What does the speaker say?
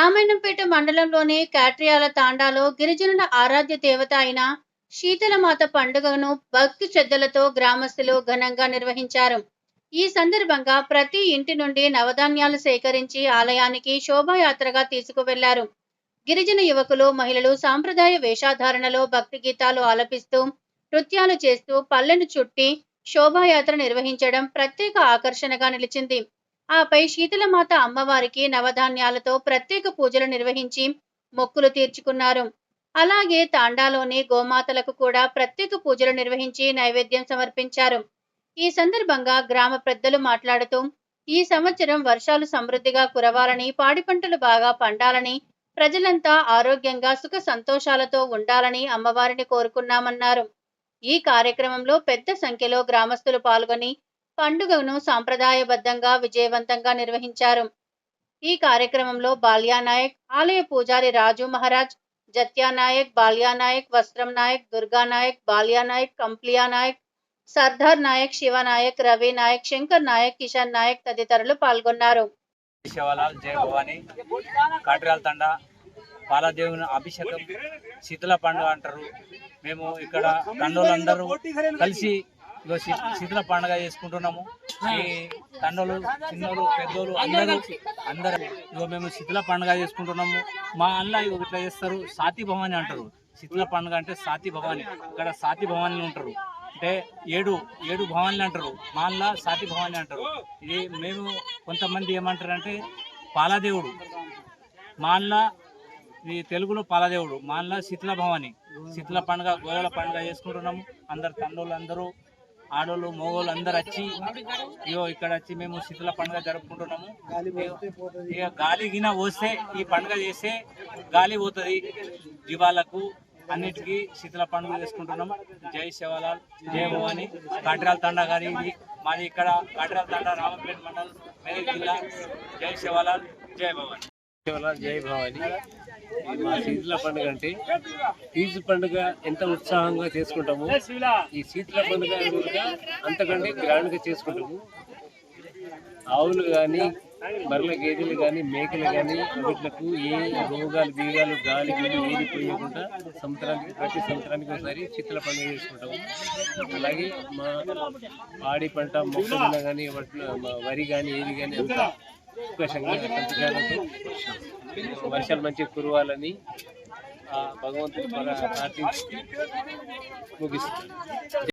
రామాయణంపేట మండలంలోని కాట్రియాల తాండాలో గిరిజనుల ఆరాధ్య దేవత అయిన శీతలమాత పండుగను భక్తి శ్రద్ధలతో గ్రామస్తులు ఘనంగా నిర్వహించారు. ఈ సందర్భంగా ప్రతి ఇంటి నుండి నవధాన్యాలు సేకరించి ఆలయానికి శోభాయాత్రగా తీసుకువెళ్ళారు. గిరిజన యువకులు మహిళలు సాంప్రదాయ వేషాధారణలో భక్తి గీతాలు ఆలపిస్తూ నృత్యాలు చేస్తూ పల్లెను చుట్టి శోభాయాత్ర నిర్వహించడం ప్రత్యేక ఆకర్షణగా నిలిచింది. ఆపై శీతలమాత అమ్మవారికి నవధాన్యాలతో ప్రత్యేక పూజలు నిర్వహించి మొక్కులు తీర్చుకున్నారు. అలాగే తాండాలోని గోమాతలకు కూడా ప్రత్యేక పూజలు నిర్వహించి నైవేద్యం సమర్పించారు. ఈ సందర్భంగా గ్రామ పెద్దలు మాట్లాడుతూ ఈ సంవత్సరం వర్షాలు సమృద్ధిగా కురవాలని పాడి పంటలు బాగా పండాలని ప్రజలంతా ఆరోగ్యంగా సుఖ సంతోషాలతో ఉండాలని అమ్మవారిని కోరుకున్నామన్నారు. ఈ కార్యక్రమంలో పెద్ద సంఖ్యలో గ్రామస్తులు పాల్గొని పండుగను సాంప్రదాయబద్ధంగా విజయవంతంగా నిర్వహించారు. ఈ కార్యక్రమంలో బాల్యానాయక్ ఆలయ పూజారి రాజు మహారాజ్ జత్యానాయక్ బాల్యానాయక్ వస్త్రం నాయక్ దుర్గానాయక్ బాల్యానాయక్ కంప్లియా నాయక్ సర్దార్ నాయక్ శివనాయక్ రవి నాయక్ శంకర్ నాయక్ కిషన్ నాయక్ తదితరులు పాల్గొన్నారు. శివలాల్ జయ భవాని కాట్రాల తండ అభిషేకం శీతల పండుగ అంటారు. మేము ఇక్కడ తండోళ్ళందరూ కలిసి ఇగో శీతల పండుగ చేసుకుంటున్నాము. ఈ తండోలు చిన్నోళ్ళు పెద్దోళ్ళు అందరూ అందరూ ఇగో మేము శీతల పండుగ చేసుకుంటున్నాము. మా అన్న ఇగో ఇట్లా చేస్తారు సాతి భవాని అంటారు. శీతల పండుగ అంటే సాతి భవాని. ఇక్కడ సాతి భవాని ఉంటారు. అంటే ఏడు ఏడు భవాన్లు అంటారు. మా అన్న సాతి భవాని అంటారు. ఇది మేము కొంతమంది ఏమంటారు అంటే పాలదేవుడు. మా అన్న ఈ తెలుగులో పాలదేవుడు. మా అన్న శీతల భవాని. శీతల పండుగ గోయల పండుగ చేసుకుంటున్నాము. అందరు తండ్రులు అందరూ ఆడోళ్ళు మగోళ్ళు అందరు వచ్చి ఇగో ఇక్కడ వచ్చి మేము శీతల పండుగ జరుపుకుంటున్నాము. ఇక గాలి గిన పోస్తే ఈ పండుగ చేస్తే గాలి పోతుంది. జీవాలకు అన్నిటికీ శీతల పండుగ చేసుకుంటున్నాం జై శివలాల్ జై భవాని. కాట్రాల తండా గారి మాది ఇక్కడ కాట్రాల తండా రామపేట మండల్ మెదక్ జిల్లా. జై శివలాల్ జై భవాని. జై భవాని. మా శీతల పండుగ అంటే తీజు పండుగ ఎంత ఉత్సాహంగా చేసుకుంటాము ఈ శీతల పండుగ అంతకంటే గ్రాండ్గా చేసుకుంటాము. ఆవులు కానీ బర్రెల గేదెలు కానీ మేకలు కానీ వీటిలకు ఏ రోగాలు బీగాలు గాలి కానీ ఏది పోయకుండా సంవత్సరానికి ప్రతి సంవత్సరానికి ఒకసారి శీతల పండుగ చేసుకుంటాము. అలాగే మా పాడి పంట మొక్కజొన్న కానీ మా వరి కానీ ఏది కానీ అంతా సుఖంగా వర్షాలు మంచిగా కురవాలని భగవంతుడు ప్రార్థించి ముగిస్తుంది